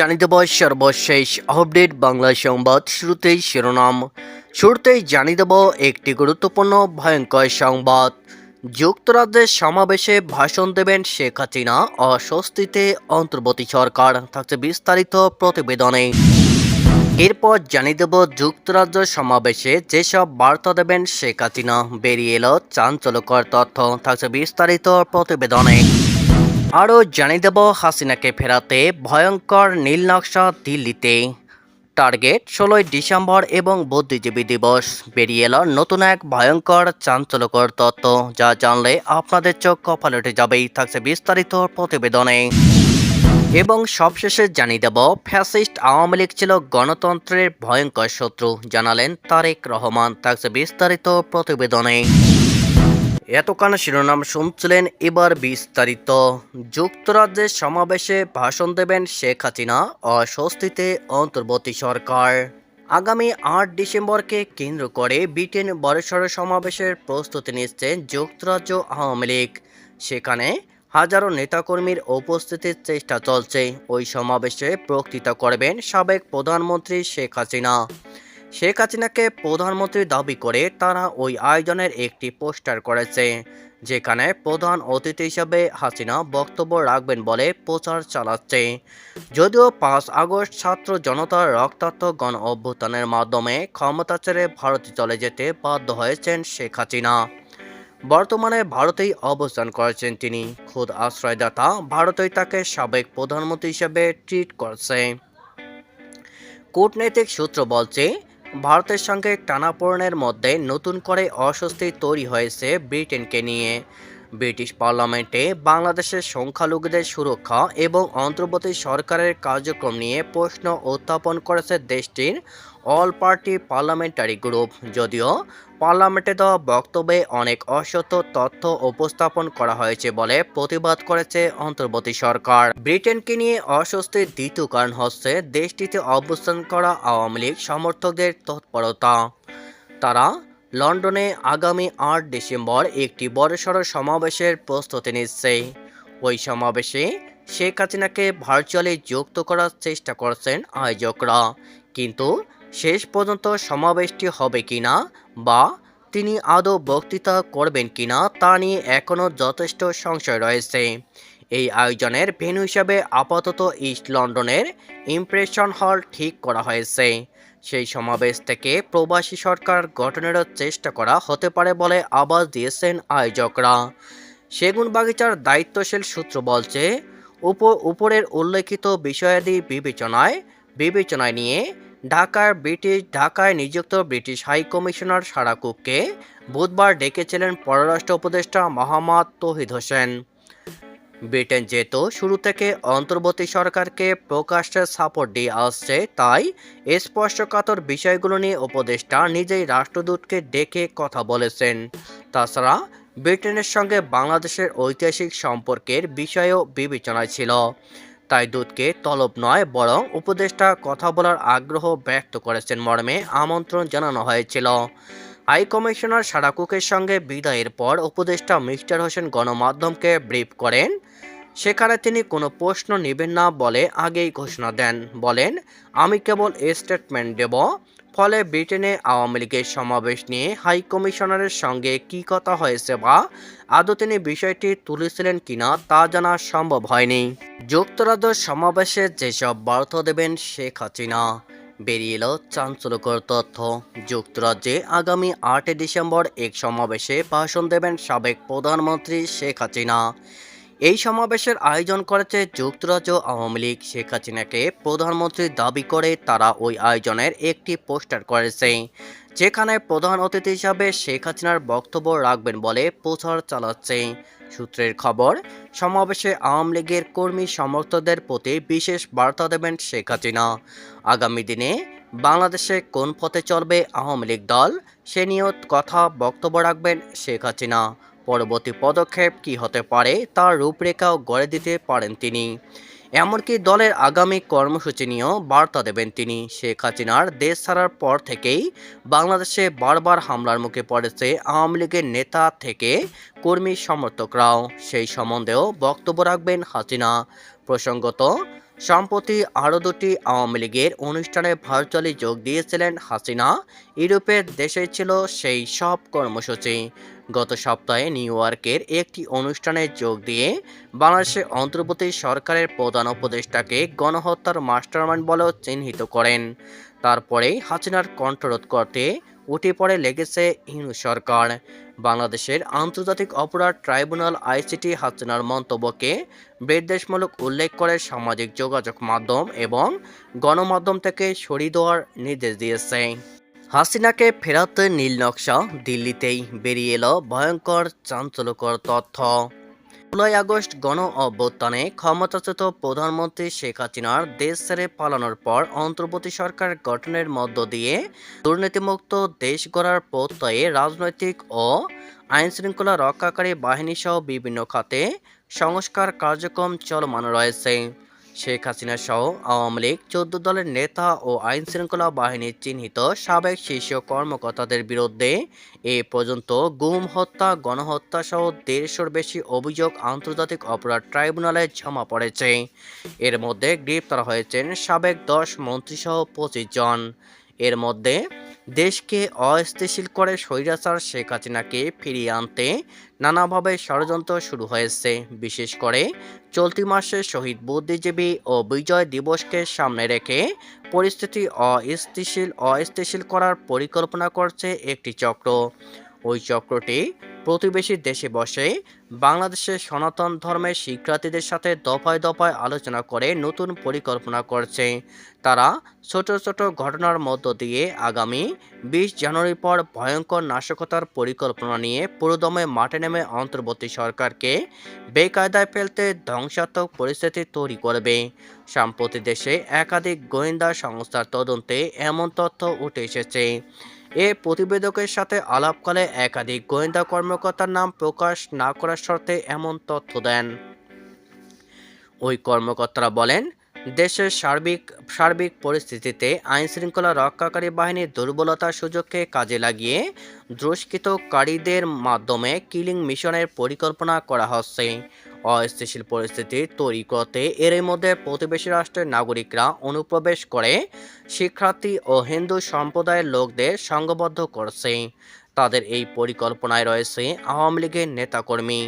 জানিয়ে দেব সর্বশেষ আপডেট বাংলা সংবাদ শুরুতেই শিরোনাম। শুরুতেই জানিয়ে দেব একটি গুরুত্বপূর্ণ ভয়ঙ্কর সংবাদ। যুক্তরাজ্যের সমাবেশে ভাষণ দেবেন শেখ হাসিনা, অস্বস্তিতে অন্তর্বর্তী সরকার, থাকছে বিস্তারিত প্রতিবেদনে। এরপর জানিয়ে দেব যুক্তরাজ্য সমাবেশে যেসব বার্তা দেবেন শেখ হাসিনা, বেরিয়ে এলো চাঞ্চল্যকর তথ্য, থাকছে বিস্তারিত প্রতিবেদনে। আরও জানিয়ে দেব, হাসিনাকে ফেরাতে ভয়ঙ্কর নীল নকশা দিল্লিতে। টার্গেট, ষোলোই ডিসেম্বর এবং বুদ্ধিজীবী দিবস। বেরিয়ে এলো নতুন এক ভয়ঙ্কর চাঞ্চল্যকর তত্ত্ব, যা জানলে আপনাদের চোখ কপাল উঠে যাবেই, থাকছে বিস্তারিত প্রতিবেদনে। এবং সবশেষে জানিয়ে দেব, ফ্যাসিস্ট আওয়ামী লীগ ছিল গণতন্ত্রের ভয়ঙ্কর শত্রু, জানালেন তারেক রহমান, থাকছে বিস্তারিত প্রতিবেদনে। এতক্ষণ শিরোনাম শুনছিলেন এবার বিস্তারিত। যুক্তরাজ্যের সমাবেশে ভাষণ দেবেন শেখ হাসিনা অস্বস্তিতে অন্তর্বর্তী সরকার। আগামী আট ডিসেম্বরকে কেন্দ্র করে ব্রিটেন বড়সড় সমাবেশের প্রস্তুতি নিচ্ছেন যুক্তরাজ্য আওয়ামী লীগ। সেখানে হাজারো নেতাকর্মীর উপস্থিতির চেষ্টা চলছে। ওই সমাবেশে বক্তৃতা করবেন সাবেক প্রধানমন্ত্রী শেখ হাসিনা। শেখ হাসিনাকে প্রধানমন্ত্রী দাবি করে তারা ওই আয়োজনের একটি পোস্টার করেছে, যেখানে প্রধান অতিথি হিসাবে হাসিনা বক্তব্য রাখবেন বলে প্রচার চালাচ্ছে। যদিও পাঁচ আগস্ট ছাত্র জনতার রক্তাক্ত গণ অভ্যুত্থানের মাধ্যমে ক্ষমতা ছেড়ে ভারতে চলে যেতে বাধ্য হয়েছেন শেখ হাসিনা। বর্তমানে ভারতেই অবস্থান করেছেন তিনি। খুদ আশ্রয়দাতা ভারতেই তাকে সাবেক প্রধানমন্ত্রী হিসেবে ট্রিট করছে। কূটনৈতিক সূত্র বলছে ভারতের সঙ্গে টানাপোড়েনের মধ্যে নতুন করে অস্বস্তি তৈরি হয়েছে ব্রিটেনকে নিয়ে। ব্রিটিশ পার্লামেন্টে বাংলাদেশের সংখ্যালঘুদের সুরক্ষা এবং অন্তর্বর্তী সরকারের কার্যক্রম নিয়ে প্রশ্ন উত্থাপন করেছে দেশটির অল পার্টি পার্লামেন্টারি গ্রুপ। যদিও পার্লামেন্টে দেওয়া বক্তব্যে অনেক অসত্য তথ্য উপস্থাপন করা হয়েছে বলে প্রতিবাদ করেছে অন্তর্বর্তী সরকার। ব্রিটেনকে নিয়ে অস্বস্তির দ্বিতীয় কারণ হচ্ছে দেশটিতে অবস্থান করা আওয়ামী লীগ সমর্থকদের তৎপরতা। তারা লন্ডনে আগামী আট ডিসেম্বর একটি বড়সড় সমাবেশের প্রস্তুতি নিচ্ছে। ওই সমাবেশে শেখ হাসিনাকে ভার্চুয়ালি যুক্ত করার চেষ্টা করছেন আয়োজকরা। কিন্তু শেষ পর্যন্ত সমাবেশটি হবে কিনা বা তিনি আদৌ বক্তৃতা করবেন কিনা তা নিয়ে এখনও যথেষ্ট সংশয় রয়েছে। এই আয়োজনের ভেন্যু হিসাবে আপাতত ইস্ট লন্ডনের ইমপ্রেশন হল ঠিক করা হয়েছে। সেই সমাবেশ থেকে প্রবাসী সরকার গঠনের চেষ্টা করা হতে পারে বলে আবাস দিয়েছেন আয়োজকরা। সেগুন বাগিচার দায়িত্বশীল সূত্র বলছে উপর উপরের উল্লেখিত বিষয়াদি বিবেচনায় বিবেচনায় নিয়ে ঢাকার ব্রিটিশ, ঢাকায় নিযুক্ত ব্রিটিশ হাই কমিশনার সারাকুককে বুধবার ডেকেছিলেন পররাষ্ট্র উপদেষ্টা মোহাম্মদ তৌহিদ হোসেন। ব্রিটেন যেহেতু শুরু থেকে অন্তর্বর্তী সরকারকে প্রকাশ্যে সাপোর্ট দিয়ে আসছে, তাই স্পষ্টকাতর বিষয়গুলো নিয়ে উপদেষ্টা নিজেই রাষ্ট্রদূতকে ডেকে কথা বলেছেন। তাছাড়া ব্রিটেনের সঙ্গে বাংলাদেশের ঐতিহাসিক সম্পর্কের বিষয়ও বিবেচনায় ছিল। তাই দূতকে তলব নয়, বরং উপদেষ্টা কথা বলার আগ্রহ ব্যক্ত করেছেন মর্মে আমন্ত্রণ জানানো হয়েছিল। হাই কমিশনার সারাকুকের সঙ্গে বিদায়ের পর উপদেষ্টা মিস্টার হোসেন গণমাধ্যমকে ব্রিফ করেন। সেখানে তিনি কোনো প্রশ্ন নেবেন না বলে আগেই ঘোষণা দেন। বলেন, আমি কেবল স্টেটমেন্ট দেব, ফলে ব্রিটেনে আওয়ামী লীগের সমাবেশ নিয়ে হাই কমিশনারের সঙ্গে কী কথা হয়েছে বা আদৌ তিনি বিষয়টি তুলেছিলেন কিনা তা জানা সম্ভব হয়নি। যুক্তরাজ্য সমাবেশে যেসব বার্তা দেবেন শেখ হাসিনা। বেরিয়ে এলো চাঞ্চল্যকর তথ্য। যুক্তরাজ্যে আগামী আটই ডিসেম্বর এক সমাবেশে ভাষণ দেবেন সাবেক প্রধানমন্ত্রী শেখ হাসিনা। এই সমাবেশের আয়োজন করেছে যুক্তরাজ্য আওয়ামী লীগ। শেখ হাসিনাকে প্রধানমন্ত্রী দাবি করে তারা ওই আয়োজনের একটি পোস্টার করেছে। যেখানে প্রধান অতিথি হিসাবে শেখ হাসিনার বক্তব্য রাখবেন বলে প্রচার চালাচ্ছে। সূত্রের খবর, সমাবেশে আওয়ামী লীগের কর্মী সমর্থকদের প্রতি বিশেষ বার্তা দেবেন শেখ হাসিনা। আগামী দিনে বাংলাদেশে কোন পথে চলবে আওয়ামী লীগ দল, সে নিয়েও কথা বক্তব্য রাখবেন শেখ হাসিনা। পরবর্তী পদক্ষেপ কী হতে পারে তার রূপরেখাও গড়ে দিতে পারেন তিনি। এমনকি দলের আগামী কর্মসূচি নিয়েও বার্তা দেবেন তিনি। শেখ হাসিনার দেশ ছাড়ার পর থেকেই বাংলাদেশে বারবার হামলার মুখে পড়েছে আওয়ামী লীগের নেতা থেকে কর্মী সমর্থকরাও। সেই সম্বন্ধেও বক্তব্য রাখবেন হাসিনা। প্রসঙ্গত, সম্প্রতি আরও দুটি আওয়ামী লীগের অনুষ্ঠানে ভার্চুয়ালি যোগ দিয়েছিলেন হাসিনা। ইউরোপের দেশে ছিল সেই সব কর্মসূচি। গত সপ্তাহে নিউ ইয়র্কের একটি অনুষ্ঠানে যোগ দিয়ে বাংলাদেশের অন্তর্বর্তী সরকারের প্রধান উপদেষ্টাকে গণহত্যার মাস্টারমাইন্ড বলেও চিহ্নিত করেন। তারপরেই হাসিনার কণ্ঠরোধ করতে উঠে পড়ে লেগেছে ইনু সরকার। বাংলাদেশের আন্তর্জাতিক অপরাধ ট্রাইব্যুনাল আইসিটি হাসিনার মন্তব্যকে বিদ্বেষমূলক উল্লেখ করে সামাজিক যোগাযোগ মাধ্যম এবং গণমাধ্যম থেকে সরিয়ে দেওয়ার নির্দেশ দিয়েছে। হাসিনাকে ফেরাতে নীল নকশা দিল্লিতেই বেরিয়ে এলো ভয়ঙ্কর চাঞ্চল্যকর তথ্য। জুলাই আগস্ট গণ অভ্যুত্থানে ক্ষমতাচ্যুত প্রধানমন্ত্রী শেখ হাসিনার দেশ ছেড়ে পালানোর পর অন্তর্বর্তী সরকার গঠনের মধ্য দিয়ে দুর্নীতিমুক্ত দেশ গড়ার প্রত্যয়ে রাজনৈতিক ও আইনশৃঙ্খলা রক্ষাকারী বাহিনীসহ বিভিন্ন খাতে সংস্কার কার্যক্রম চলমান রয়েছে। শেখ হাসিনা সহ আওয়ামী লীগ, চোদ্দ দলের নেতা ও আইন শৃঙ্খলা বাহিনীর চিহ্নিত সাবেক শীর্ষ কর্মকর্তাদের বিরুদ্ধে এ পর্যন্ত গুম, হত্যা, গণহত্যা সহ দেড়শোর বেশি অভিযোগ আন্তর্জাতিক অপরাধ ট্রাইব্যুনালে জমা পড়েছে। এর মধ্যে গ্রেপ্তার হয়েছেন সাবেক দশ মন্ত্রীসহ পঁচিশ জন। এর মধ্যে দেশকে অস্থিতিশীল করে স্বৈরাচার শেখ হাসিনাকে ফিরিয়ে আনতে নানাভাবে ষড়যন্ত্র শুরু হয়েছে। বিশেষ করে চলতি মাসে শহীদ বুদ্ধিজীবী ও বিজয় দিবসকে সামনে রেখে পরিস্থিতি অস্থিতিশীল অস্থিতিশীল করার পরিকল্পনা করছে একটি চক্র। ওই চক্রটি প্রতিবেশী দেশে বসে বাংলাদেশের সনাতন ধর্মের শিক্ষার্থীদের সাথে দফায় দফায় আলোচনা করে নতুন পরিকল্পনা করছে। তারা ছোট ছোট ঘটনার মধ্য দিয়ে আগামী বিশ জানুয়ারির পর ভয়ঙ্কর নাশকতার পরিকল্পনা নিয়ে পুরোদমে মাঠে নেমে অন্তর্বর্তী সরকারকে বেকায়দায় ফেলতে ধ্বংসাত্মক পরিস্থিতি তৈরি করবে। সম্প্রতি দেশে একাধিক গোয়েন্দা সংস্থার তদন্তে এমন তথ্য উঠে এসেছে। এ প্রতিবেদকের সাথে আলাপকালে একাধিক গোয়েন্দা কর্মকর্তার নাম প্রকাশ না করার শর্তে এমন তথ্য দেন। ওই কর্মকর্তারা বলেন দেশের সার্বিক সার্বিক পরিস্থিতিতে আইনশৃঙ্খলা রক্ষাকারী বাহিনীর দুর্বলতার সুযোগকে কাজে লাগিয়ে দুষ্কৃতকারীদের মাধ্যমে কিলিং মিশনের পরিকল্পনা করা হচ্ছে। অস্থিতিশীল পরিস্থিতি তৈরি করতে এর মধ্যে প্রতিবেশী রাষ্ট্রের নাগরিকরা অনুপ্রবেশ করে শিক্ষার্থী ও হিন্দু সম্প্রদায়ের লোকদের সংঘবদ্ধ করছে। তাদের এই পরিকল্পনায় রয়েছে আওয়ামী লীগের নেতাকর্মী।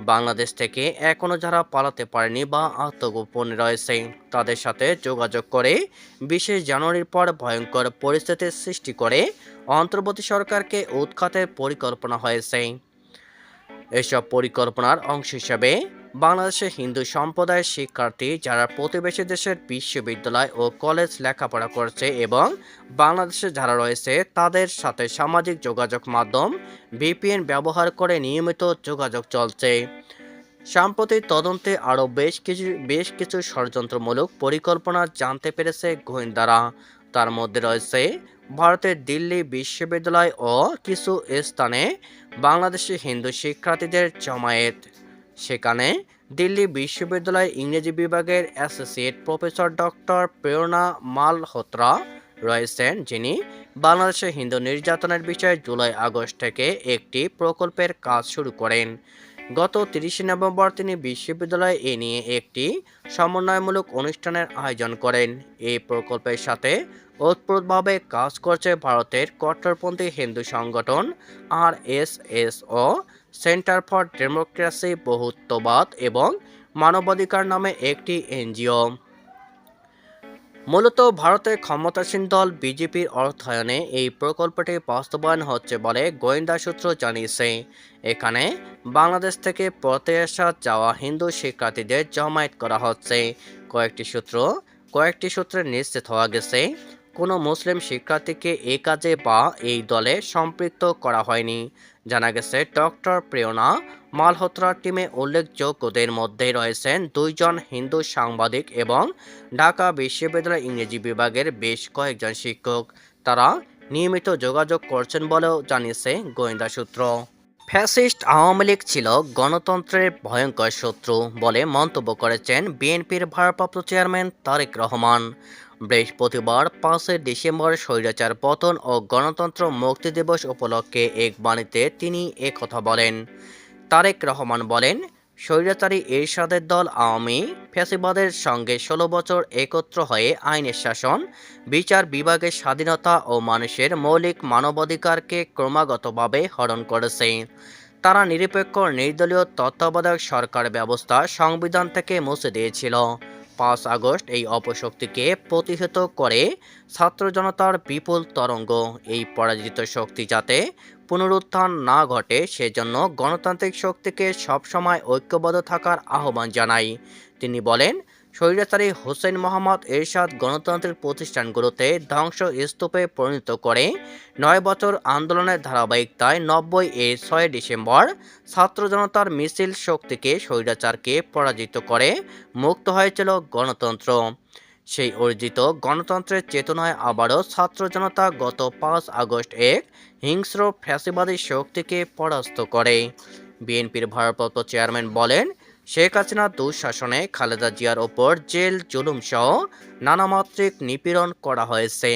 বাংলাদেশ থেকে এখনও যারা পালাতে পারেনি বা আত্মগোপনে রয়েছে, তাদের সাথে যোগাযোগ করে বিশেষ জানুয়ারির পর ভয়ঙ্কর পরিস্থিতির সৃষ্টি করে অন্তর্বর্তী সরকারকে উৎখাতের পরিকল্পনা হয়েছে। এসব পরিকল্পনার অংশ হিসেবে বাংলাদেশের হিন্দু সম্প্রদায়ের শিক্ষার্থী যারা প্রতিবেশী দেশের বিশ্ববিদ্যালয় ও কলেজ লেখাপড়া করছে এবং বাংলাদেশে যারা রয়েছে, তাদের সাথে সামাজিক যোগাযোগ মাধ্যম, ভিপিএন ব্যবহার করে নিয়মিত যোগাযোগ চলছে। সাম্প্রতিক তদন্তে আরও বেশ কিছু বেশ কিছু ষড়যন্ত্রমূলক পরিকল্পনা জানতে পেরেছে গোয়েন্দারা। তার মধ্যে রয়েছে, ভারতের দিল্লি বিশ্ববিদ্যালয় ও কিছু স্থানে বাংলাদেশি হিন্দু শিক্ষার্থীদের জমায়েত। সেখানে দিল্লি বিশ্ববিদ্যালয় ইংরেজি বিভাগের অ্যাসোসিয়েট প্রফেসর ডক্টর প্রেরণা মালহোত্রা রয়েছেন, যিনি বাংলাদেশে হিন্দু নির্যাতনের বিষয়ে জুলাই আগস্ট থেকে একটি প্রকল্পের কাজ শুরু করেন। গত তিরিশে নভেম্বর তিনি বিশ্ববিদ্যালয়ে এ নিয়ে একটি সমন্বয়মূলক অনুষ্ঠানের আয়োজন করেন। এই প্রকল্পের সাথে ওতপ্রোতভাবে কাজ করছে ভারতের কট্টরপন্থী হিন্দু সংগঠন আর এস এস ও সেন্টার ফর ডেমোক্রেসি, বহুত্ববাদ এবং মানবাধিকার নামে একটি এনজিও। মূলত ভারতের ক্ষমতাসীন দল বিজেপির অর্থায়নে এই প্রকল্পটি বাস্তবায়ন হচ্ছে বলে গোয়েন্দা সূত্র জানিয়েছে। এখানে বাংলাদেশ থেকে আসা যাওয়া হিন্দু শিক্ষার্থীদের জমায়েত করা হচ্ছে। কয়েকটি সূত্র, কয়েকটি সূত্রে নিশ্চিত হওয়া গেছে কোনো মুসলিম শিক্ষার্থীকে এ কাজে বা এই দলে সম্পৃক্ত করা হয়নি। জানা গেছে, ডক্টর প্রেরণা মালহোত্রার টিমে উল্লেখযোগ্যদের মধ্যে রয়েছেন দুইজন হিন্দু সাংবাদিক এবং ঢাকা বিশ্ববিদ্যালয় ইংরেজি বিভাগের বেশ কয়েকজন শিক্ষক। তারা নিয়মিত যোগাযোগ করছেন বলেও জানিয়েছে গোয়েন্দা সূত্র। ফ্যাসিস্ট আওয়ামী লীগ ছিল গণতন্ত্রের ভয়ঙ্কর শত্রু বলে মন্তব্য করেছেন বিএনপির ভারপ্রাপ্ত চেয়ারম্যান তারেক রহমান। বৃহস্পতিবার পাঁচই ডিসেম্বর স্বৈরাচার পতন ও গণতন্ত্র মুক্তি দিবস উপলক্ষে এক বাণীতে তিনি কথা বলেন। তারেক রহমান বলেন, স্বৈরাচারী এরশাদের দল আওয়ামী ফ্যাসিবাদের সঙ্গে ষোলো বছর একত্র হয়ে আইনের শাসন, বিচার বিভাগের স্বাধীনতা ও মানুষের মৌলিক মানবাধিকারকে ক্রমাগতভাবে হরণ করেছে। তারা নিরপেক্ষ, নির্দলীয় তত্ত্বাবধায়ক সরকার ব্যবস্থা সংবিধান থেকে মুছে দিয়েছিল। পাঁচ আগস্ট এই অপশক্তিকে প্রতিহত করে ছাত্র জনতার বিপুল তরঙ্গ। এই পরাজিত শক্তি যাতে পুনরুত্থান না ঘটে, সেজন্য গণতান্ত্রিক শক্তিকে সবসময় ঐক্যবদ্ধ থাকার আহ্বান জানাই তিনি বলেন স্বৈরাচারী হোসেন মোহাম্মদ এরশাদ গণতন্ত্রের প্রতিষ্ঠানগুলোতে ধ্বংস স্তূপে পরিণত করে নয় বছর আন্দোলনের ধারাবাহিকতায় নব্বই এ ছয় ডিসেম্বর ছাত্র জনতার মিছিল শক্তিকে স্বৈরাচারকে পরাজিত করে মুক্ত হয়েছিল গণতন্ত্র। সেই অর্জিত গণতন্ত্রের চেতনায় আবারও ছাত্র জনতা গত পাঁচ আগস্ট এক হিংস্র ফ্যাসিবাদী শক্তিকে পরাস্ত করে। বিএনপির ভারপ্রাপ্ত চেয়ারম্যান বলেন শেখ হাসিনার দুঃশাসনে খালেদা জিয়ার ওপর জেল জুলুম সহ নানামাত্রিক নিপীড়ন করা হয়েছে।